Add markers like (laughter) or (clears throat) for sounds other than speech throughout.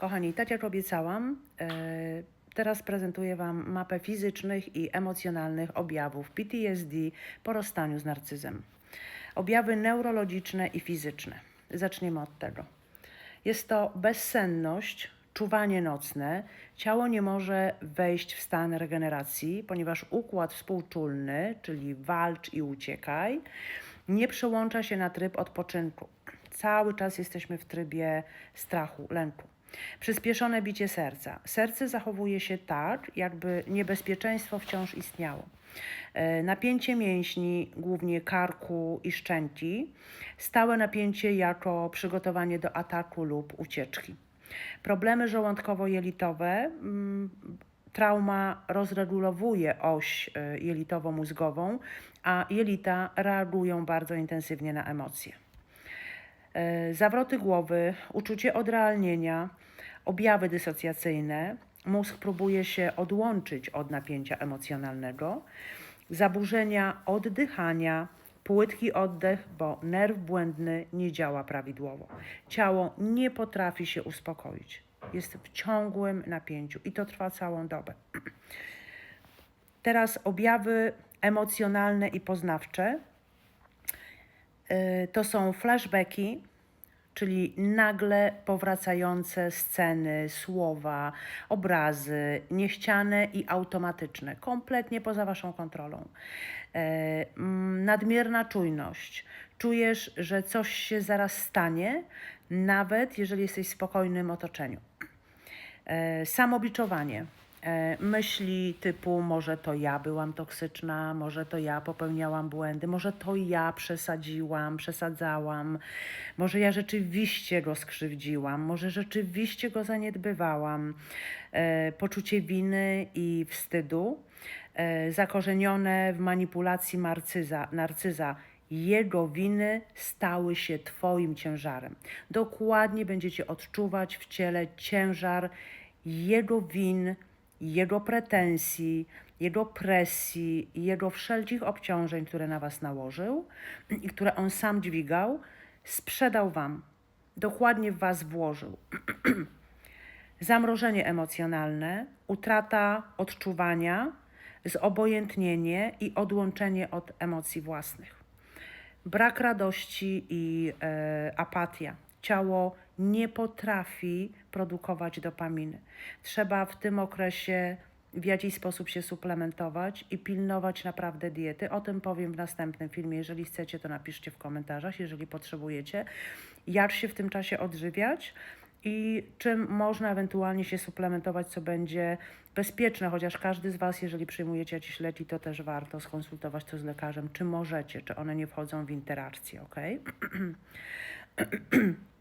Kochani, tak jak obiecałam, e, teraz prezentuję Wam mapę fizycznych i emocjonalnych objawów PTSD po rozstaniu z narcyzem. Objawy neurologiczne i fizyczne. Zaczniemy od tego. Jest to bezsenność, czuwanie nocne. Ciało nie może wejść w stan regeneracji, ponieważ układ współczulny, czyli walcz i uciekaj, nie przełącza się na tryb odpoczynku. Cały czas jesteśmy w trybie strachu, lęku. Przyspieszone bicie serca. Serce zachowuje się tak, jakby niebezpieczeństwo wciąż istniało. E, Napięcie mięśni, głównie karku i szczęki. Stałe napięcie jako przygotowanie do ataku lub ucieczki. Problemy żołądkowo-jelitowe. mm, Trauma rozregulowuje oś e, jelitowo-mózgową, a jelita reagują bardzo intensywnie na emocje. E, zawroty głowy, uczucie odrealnienia, objawy dysocjacyjne. Mózg próbuje się odłączyć od napięcia emocjonalnego, zaburzenia oddychania, płytki oddech, bo nerw błędny nie działa prawidłowo. Ciało nie potrafi się uspokoić. Jest w ciągłym napięciu i to trwa całą dobę. (clears throat) Teraz objawy emocjonalne i poznawcze. Y, to są flashbacki, czyli nagle powracające sceny, słowa, obrazy, niechciane i automatyczne, kompletnie poza Waszą kontrolą. E, mm, nadmierna czujność. Czujesz, że coś się zaraz stanie, nawet jeżeli jesteś w spokojnym otoczeniu. E, samobiczowanie. E, myśli typu może to ja byłam toksyczna, może to ja popełniałam błędy, może to ja przesadziłam, przesadzałam, może ja rzeczywiście go skrzywdziłam, może rzeczywiście go zaniedbywałam. E, poczucie winy i wstydu, e, zakorzenione w manipulacji narcyza, narcyza jego winy stały się Twoim ciężarem. Dokładnie będziecie odczuwać w ciele ciężar jego win, jego pretensji, jego presji, jego wszelkich obciążeń, które na Was nałożył i które on sam dźwigał, sprzedał Wam. Dokładnie w Was włożył. (clears throat) Zamrożenie emocjonalne, utrata odczuwania, zobojętnienie i odłączenie od emocji własnych brak radości i e, apatia. Ciało nie potrafi produkować dopaminy. Trzeba w tym okresie w jakiś sposób się suplementować i pilnować naprawdę diety. O tym powiem w następnym filmie. Jeżeli chcecie, to napiszcie w komentarzach, jeżeli potrzebujecie, jak się w tym czasie odżywiać i czym można ewentualnie się suplementować, co będzie bezpieczne, chociaż każdy z Was, jeżeli przyjmujecie jakieś leki, to też warto skonsultować to z lekarzem, czy możecie, czy one nie wchodzą w interakcję, ok? (clears throat) (clears throat)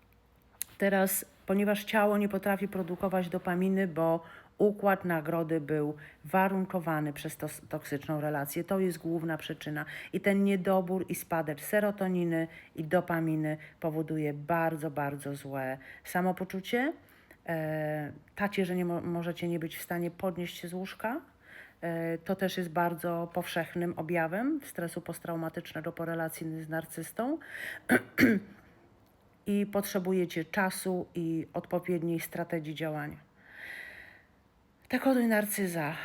Teraz, ponieważ ciało nie potrafi produkować dopaminy, bo układ nagrody był warunkowany przez tos- toksyczną relację, to jest główna przyczyna. I ten niedobór i spadek serotoniny i dopaminy powoduje bardzo, bardzo złe samopoczucie. E, tacie, że nie mo- możecie nie być w stanie podnieść się z łóżka. E, To też jest bardzo powszechnym objawem stresu posttraumatycznego po relacji z narcystą (clears throat) i potrzebujecie czasu i odpowiedniej strategii działania. Dekoduj narcyza.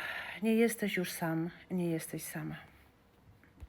Nie jesteś już sam, nie jesteś sama.